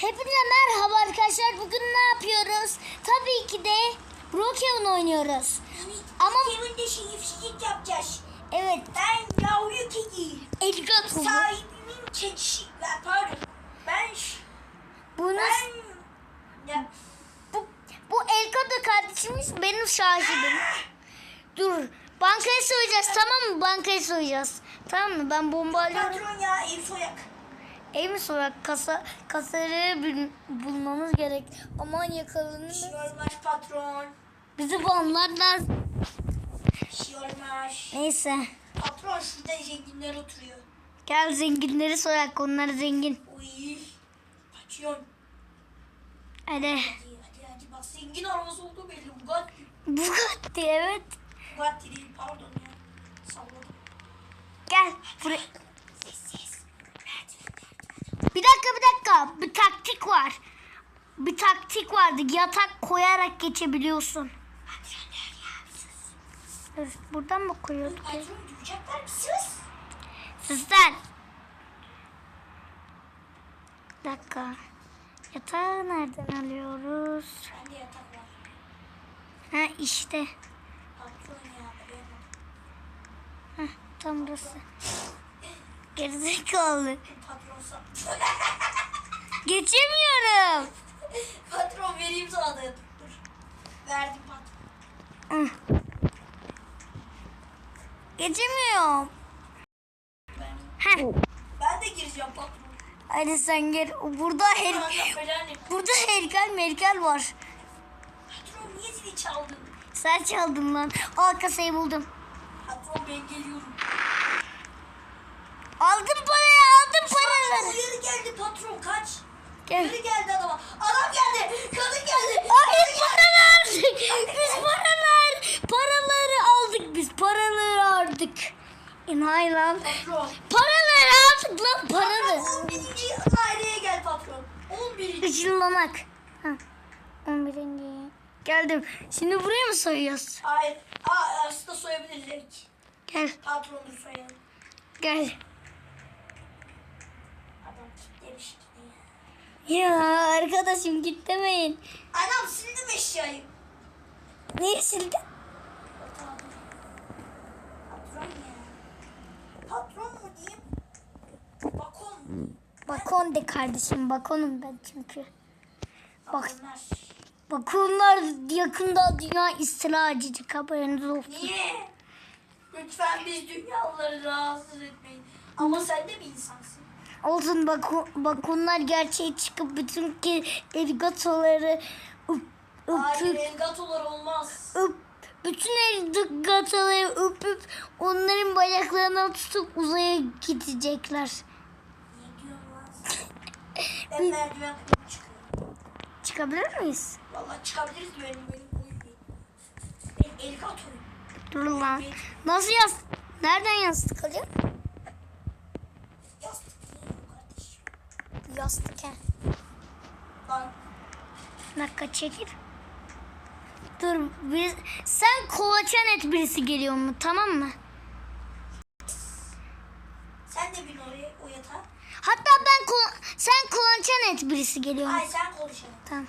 Hepinize merhaba arkadaşlar. Bugün ne yapıyoruz? Tabii ki de Brokeon oynuyoruz. Ama Kimin de şerefsizlik yapacağız. evet Ben yavru kedi. Elgato. Sahibimin kedisi. Pardon. Ben Bunu ben ya, bu, bu Elgato kardeşimiz benim şahibim. Dur. Bankayı soyacağız tamam mı? Bankayı soyacağız. Tamam mı? Ben bomba alıyorum. patron ya ev soyak. Mi soyak? Kasa, kasayı bul- bulmamız gerek. Aman yakalanır. Bir şey olmaz patron. Bizi banlarlar. Bir şey olmaz. Neyse. Patron şurada zenginler oturuyor. Gel zenginleri soyak. Onlar zengin. Uy. Patron. Hadi. Hadi hadi hadi bak zengin arabası olduğu belli. Bugatti. Bugatti evet. Bugatti değil pardon ya. Salladım. Gel buraya. Bir dakika bir dakika. Bir taktik var. Bir taktik vardı. Yatak koyarak geçebiliyorsun. Dur, buradan mı koyuyorduk? Duyacaklar mısınız? Sizden. Bir dakika. Yatağı nereden alıyoruz? Bende yatak var. Ha işte. Ya. Heh, tam burası. Gerizekalı. Patronsa. Geçemiyorum. patron vereyim sana da. Dur. Verdim patron. Hı. Geçemiyorum. Ben, Heh. ben de gireceğim patron. Hadi sen gel. Burada her burada heykel merkel var. Patron niye zili çaldın? Sen çaldın lan. Al kasayı buldum. Patron ben geliyorum. Aldım parayı aldım paraları. uyarı geldi patron kaç. Gel. Geldi adama. Adam geldi. Kadın geldi. Hayır para verdik. Biz paralar. Paraları aldık biz. Paraları aldık. İnay lan. Patron. Paraları aldık lan paraları. 11. daireye gel patron. 11. Işınlamak. Ha. 11. Geldim. Şimdi buraya mı soyuyoruz? Hayır. Aa, aslında soyabiliriz evet. Gel. Patronu soyalım. Gel. Kilitlemiş gidiyor. Ya arkadaşım git demeyin. Anam sildim eşyayı. Niye sildin? Patron ya. Patron mu diyeyim? Bakon? Bakon de kardeşim. Bakonum ben çünkü. Bak, Bakonlar. bakonlar yakında dünya istila edecek haberiniz olsun. Niye? Lütfen biz dünyaları rahatsız etmeyin. Ama sen de bir insansın. Olsun bakon, bakonlar gerçeğe çıkıp bütün ki erigatoları öp, Hayır öpüp, elgatolar olmaz. öp, bütün erigatoları öpüp onların bacaklarına tutup uzaya gidecekler. Ben merdiven çıkıyorum. Çıkabilir miyiz? Vallahi çıkabiliriz benim benim boyum değil. Ben elgatoyum. Dur lan. Nasıl yaz? Nereden yastık alıyor? Yastık değil mi kardeşim? Yastık he. Bir dakika çekil. Dur biz, sen kolaçan et birisi geliyor mu tamam mı? sen de bin oraya o yatağa. Hatta ben ko- sen kolaçan et birisi geliyor mu? Hayır sen konuşalım. Tamam.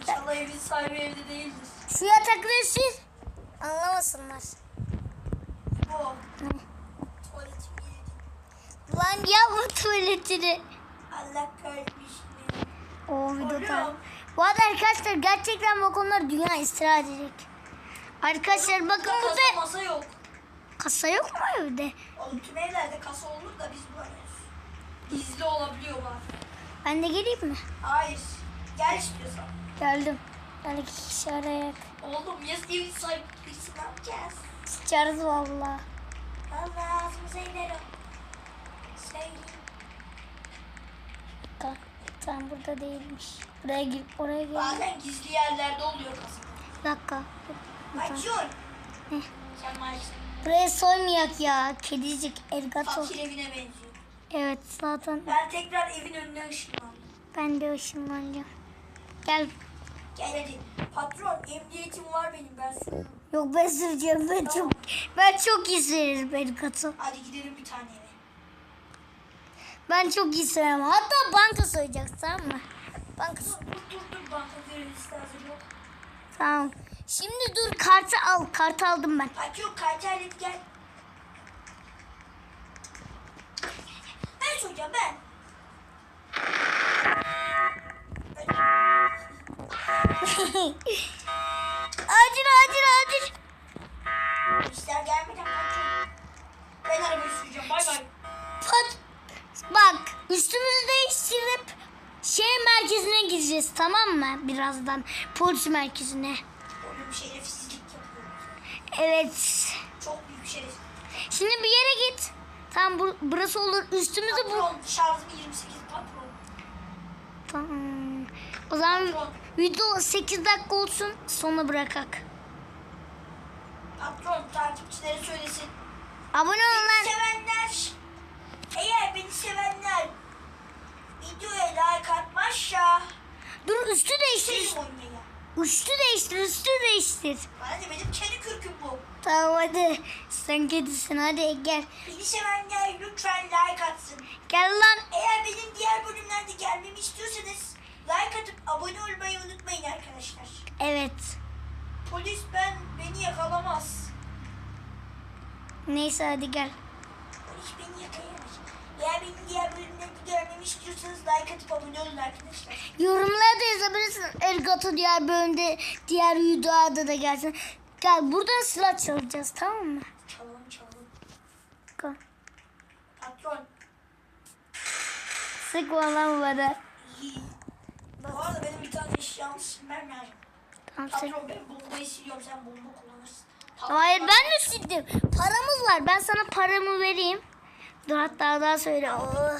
İnşallah evin sahibi evde değildir. Şu yatakları sil. Anlamasınlar. Bu. Geldi. Lan yapma tuvaletini. Allah kahretmiş. O videoda. Bu arada arkadaşlar gerçekten balkonlar dünya istirahat edecek. Arkadaşlar bakın Kasa burada masa yok. kasa yok mu evde? Oğlum tüm evlerde kasa olur da biz bulamıyoruz. Gizli olabiliyor var. Ben de geleyim mi? Hayır. Gel istiyorsan. Geldim. Ben iki kişi arayak. Oğlum ya evin sahibi birisi ne yapacağız? Sıçarız valla. Allah ağzımıza iner o. Söyle. Tamam, tamam burada değilmiş. Buraya gir, oraya gir. Bazen gizli yerlerde oluyor kasa. Bir dakika. Açıyor. Ne? Sen maaşsın. Buraya soymayak ya. Kedicik, elgato. Fakir evine benziyor. Evet zaten Ben tekrar evin önüne ışınlandım. ben de ışınlanacağım. Gel. Gel hadi. Patron emniyetim var benim ben sürüyorum. Yok ben süreceğim. Ben çok ben çok iyi sürerim elgato. Hadi gidelim bir tane eve. Ben çok iyi soyarım. Hatta banka soyacağız tamam mı? Banka Dur dur dur, banka görevlisi hazır yok. Tamam. Şimdi dur kartı al. Kartı aldım ben. Bak yok kartı hallet gel. Ben soracağım ben. acil acil acil. İşler gelmeden tamam mı? Birazdan polis merkezine. Oğlum şerefsizlik yapıyorum. Evet. Çok büyük şerefsizlik. Şimdi bir yere git. Tamam bu, burası olur. Üstümüzü bu. Patron şarjım 28 patron. Tamam. O zaman video 8 dakika olsun sonra bırakak. Patron takipçilere söylesin. Abone olun sevenler, eğer beni sevenler videoya like atmazsa Dur üstü değiştir. Üstü değiştir. Üstü değiştir. Ne benim kedi kürküm bu. Tamam hadi. Sen kedisin hadi gel. Beni sevenler lütfen like atsın. Gel lan. Eğer benim diğer bölümlerde gelmemi istiyorsanız like atıp abone olmayı unutmayın arkadaşlar. Evet. Polis ben beni yakalamaz. Neyse hadi gel. Polis beni yakalayamaz. Eğer benim diğer bölümlerde gelmemi istiyorsanız like atıp abone olun arkadaşlar. Yorumlarda yazabilirsin. Elgato diğer bölümde diğer videoda da gelsin. Gel buradan silah çalacağız tamam mı? Çalalım çalalım. Gel. Patron. Sıkma lan bana. iyi. Bu arada benim bir tane eşyamı silmem lazım. Tamam sık. Patron ben bombayı siliyorum sen bomba kullanırsın. Hayır ben de sildim. Paramız var. Ben sana paramı vereyim. Dur hatta daha söyle. Oh,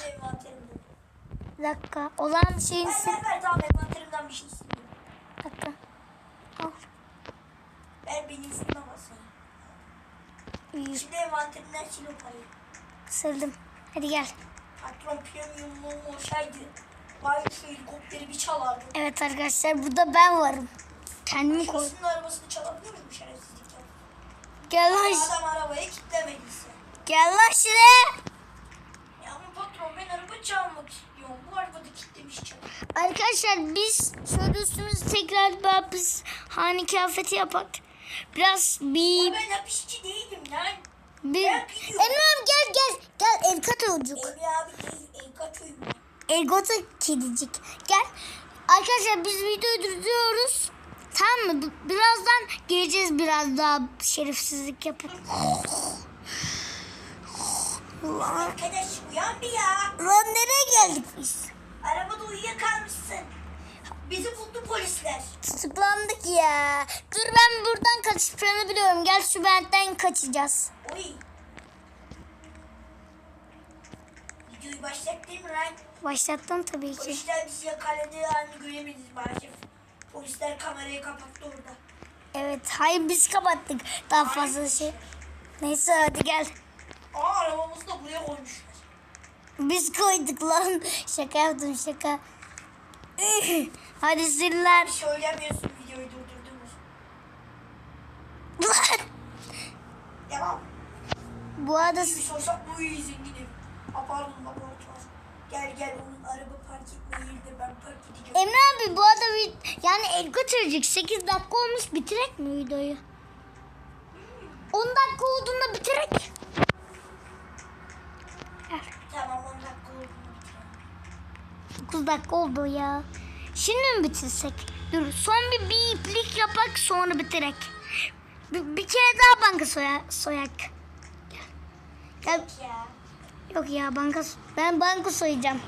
bir dakika. O zaman şeyini Ver sil. ver ver tamam envanterimden bir şey. Bir dakika. Al. Ver beni silmemesin. İyi. Şimdi envanterimden sil o parayı. Sildim. Hadi gel. Patron premiumluğum olsaydı Vay şu helikopteri bir çalardı. Evet arkadaşlar burada ben varım. Kendimi koy. Şurasının arabasını çalabiliyor muyum şerefsizlik? Gel lan. Adam arabayı kilitlemediyse. Gel lan şuraya. Ya ama patron ben araba çalmak istiyorum. Bu arabada kilitlemiş çal. Arkadaşlar biz şöyle üstümüzü tekrar bir hapishane kıyafeti yapak. Biraz Ya bir... ben hapisçi değilim lan. bir... Ben biliyorum. Emrem gel gel. Gel Elkat çocuk. Emre abi değil. Enka köyüm. Elgota kedicik. Gel. Arkadaşlar biz videoyu durduruyoruz. Tamam mı? Birazdan geleceğiz biraz daha şerefsizlik yapıp. Arkadaş uyan bir ya. lan nereye geldik biz? Arabada uyuyakalmışsın. Bizi buldu polisler. Tutuklandık ya. Dur ben buradan kaçış planı biliyorum. Gel şu bentten kaçacağız. Oy. Videoyu başlattın mı lan? Başlattım tabii ki. Polisler bizi yakaladığı anı göremedik maalesef. Polisler kamerayı kapattı orada. Evet hayır biz kapattık. Daha fazla şey. Neyse hadi gel. Aa arabamızı da buraya koymuşlar. Biz koyduk lan. Şaka yaptım şaka. Hadi siller. Söylemiyorsun videoyu durdurdunuz. Lan. Devam. Bu arada Bir sorsak bu iyi zenginim. Aa pardon laboratuvar. Gel gel onun araba park etme yerinde ben park edeceğim. Emre abi bu arada vid- yani el götürecek 8 dakika olmuş bitirek mi videoyu? 10 dakika olduğunda bitirek. Gel. Tamam 10 dakika oldu. mu bitirelim. 9 dakika oldu ya. Şimdi mi bitirsek? Dur son bir bir iplik yapak sonra bitirek. Bir, bir kere daha banka soya, soyak. Gel. Gel. Ya. Yok ya banka ben banka soyacağım.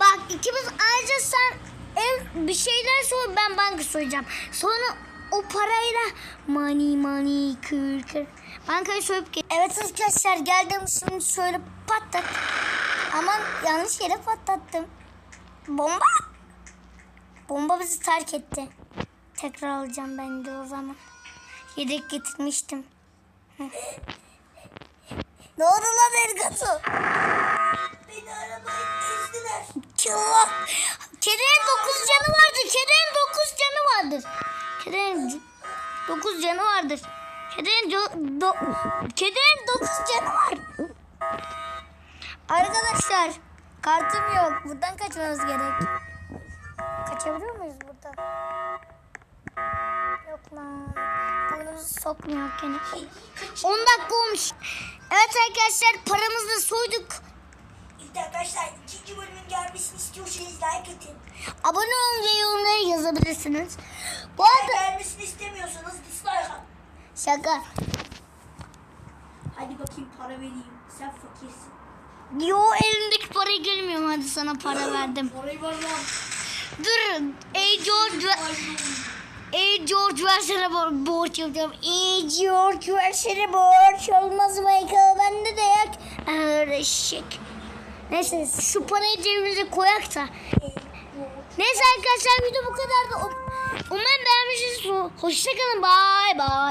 Bak ikimiz ayrıca sen ev bir şeyler soy ben banka soyacağım. Sonra o parayla money money kır kır. Bankayı soyup gel. Evet arkadaşlar geldim şimdi şöyle patlat. Aman yanlış yere patlattım. Bomba. Bomba bizi terk etti. Tekrar alacağım ben de o zaman. Yedek getirmiştim. Ne oldu lan Ergat'ı? Beni arabayı ezdiler. Allah. Kedinin 9 canı vardır. Kedinin 9 canı vardır. Kedinin 9 canı vardır. Kedinin do- do- kedinin 9 canı var. Arkadaşlar Kartım yok. Buradan kaçmamız gerek. Kaçabiliyor muyuz buradan? Lan. Burnumuzu sokmuyor gene. 10 dakika olmuş. Evet arkadaşlar paramızı soyduk. İşte arkadaşlar ikinci bölümün gelmesini istiyorsanız like atın. Abone olun ve yorumlara yazabilirsiniz. Bu Eğer arada gelmesini istemiyorsanız dislike atın. şaka. Hadi bakayım para vereyim. Sen fakirsin. Yo elimdeki parayı görmüyorum. Hadi sana para verdim. Parayı ver lan. Dur. Ey George. Ey George versene bo- borç yapacağım. Ey George versene borç. Olmaz Michael. Bende de yok. Öyle şık. Neyse şu parayı cebimize koyak da. Neyse arkadaşlar video bu kadardı. Um- Umarım beğenmişsiniz. Hoşçakalın. Bye bye.